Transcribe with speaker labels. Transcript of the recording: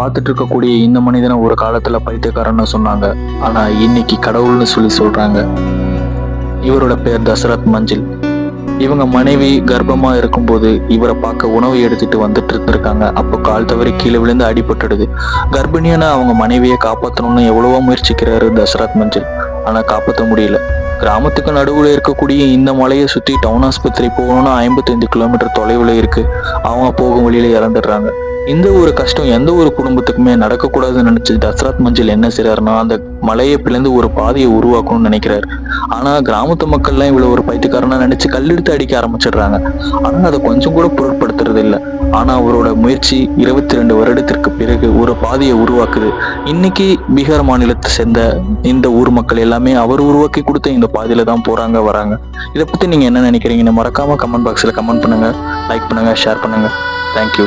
Speaker 1: பார்த்துட்டு இருக்கக்கூடிய இந்த மனிதனை ஒரு காலத்துல பைத்தியக்காரன்னு சொன்னாங்க. ஆனா இன்னைக்கு கடவுள்னு சொல்லி சொல்றாங்க. இவரோட பேர் தசரத் மஞ்சில். இவங்க மனைவி கர்ப்பமா இருக்கும்போது இவரை பார்க்க உணவு எடுத்துட்டு வந்துட்டு இருந்திருக்காங்க. அப்போ கால் தவறி கீழே விழுந்து அடிபட்டுடுது. கர்ப்பிணியான அவங்க மனைவியை காப்பாற்றணும்னு எவ்வளவோ முயற்சிக்கிறாரு தசரத் மஞ்சில். ஆனா காப்பாற்ற முடியல. கிராமத்துக்கு நடுவுல இருக்கக்கூடிய இந்த மலையை சுத்தி டவுன் ஆஸ்பத்திரி போகணும்னா ஐம்பத்தைந்து கிலோமீட்டர் தொலைவுல இருக்கு. அவங்க போகும் வழியில இறந்துடுறாங்க. இந்த ஒரு கஷ்டம் எந்த ஒரு குடும்பத்துக்குமே நடக்கக்கூடாதுன்னு நினைச்சு தசரத் மஞ்சள் என்ன செய்யறாருன்னா அந்த மலையை பிளந்து ஒரு பாதையை உருவாக்கணும்னு நினைக்கிறாரு. ஆனா கிராமத்து மக்கள்லாம் இவ்வளவு ஒரு பைத்தியக்காரனா நினைச்சு கல்லெடுத்து அடிக்க ஆரம்பிச்சிடுறாங்க. ஆனா அதை கொஞ்சம் கூட பொருட்படுத்துறது இல்லை. ஆனா அவரோட முயற்சி இருபத்தி ரெண்டு வருடத்திற்கு பிறகு ஒரு பாதையை உருவாக்குது. இன்னைக்கு பீகார் மாநிலத்தை சேர்ந்த இந்த ஊர் மக்கள் எல்லாமே அவர் உருவாக்கி கொடுத்த இந்த பாதையில தான் போறாங்க வராங்க. இதை பத்தி நீங்க என்ன நினைக்கிறீங்கன்னு மறக்காம கமெண்ட் பாக்ஸ்ல கமெண்ட் பண்ணுங்க லைக் பண்ணுங்க ஷேர் பண்ணுங்க. தேங்க்யூ